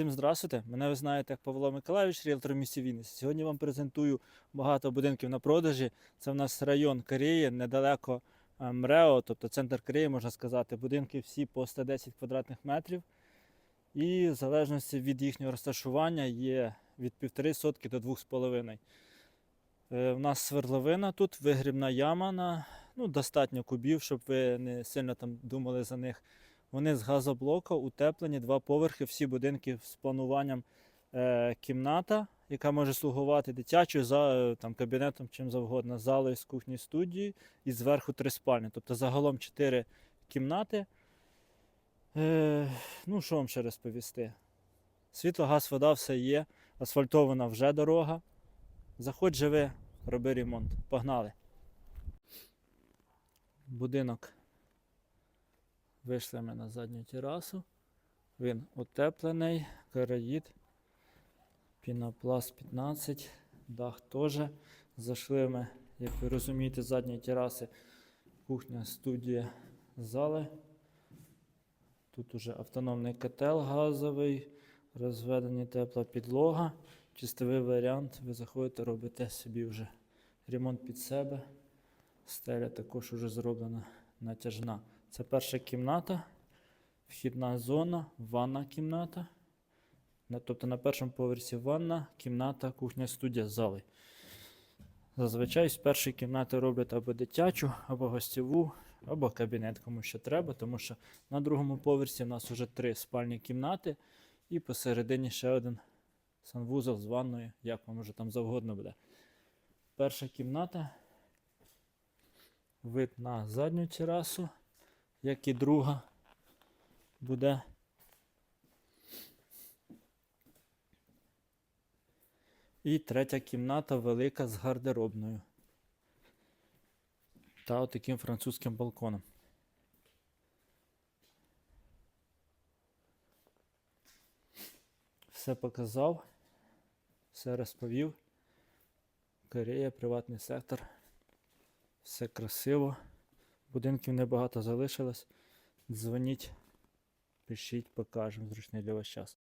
Всім здравствуйте! Мене ви знаєте як Павло Миколаївич, ріелтор місті Вінниці. Сьогодні вам презентую багато будинків на продажі. Це в нас район Кореї, недалеко е, МРЕО, тобто центр Кореї, можна сказати. Будинки всі по 110 квадратних метрів. І в залежності від їхнього розташування є від 1,5 сотки до 2,5. Е, У нас свердловина тут, вигрібна яма на ну, достатньо кубів, щоб ви не сильно там думали за них. Вони з газоблока утеплені, два поверхи, всі будинки з плануванням е, кімната, яка може слугувати дитячою, за, е, там, кабінетом, чим завгодно, залою з кухні студії і зверху три спальні. Тобто загалом чотири кімнати. Е, ну, що вам ще розповісти? Світло, газ, вода, все є. Асфальтована вже дорога. Заходь, живи, роби ремонт. Погнали. Будинок Вийшли ми на задню терасу. Він утеплений, караїд, пінопласт 15, дах теж. Зайшли ми, як ви розумієте, з задньої тераси. Кухня, студія, зали. Тут уже автономний котел газовий, розведення тепла підлога. Чистовий варіант. Ви заходите, робите собі вже ремонт під себе. Стеля також уже зроблена натяжна. Це перша кімната, вхідна зона, ванна кімната. Тобто на першому поверсі ванна, кімната, кухня, студія, зали. Зазвичай з першої кімнати роблять або дитячу, або гостєву, або кабінет, кому що треба, тому що на другому поверсі в нас вже три спальні кімнати, і посередині ще один санвузол з ванною, як вам вже там завгодно буде. Перша кімната. Вид на задню терасу як і друга буде. І третя кімната велика з гардеробною. Та отаким французьким балконом. Все показав, все розповів. Корея, приватний сектор. Все красиво. Будинків небагато залишилось. Дзвоніть, пишіть, покажемо зручний для вас час.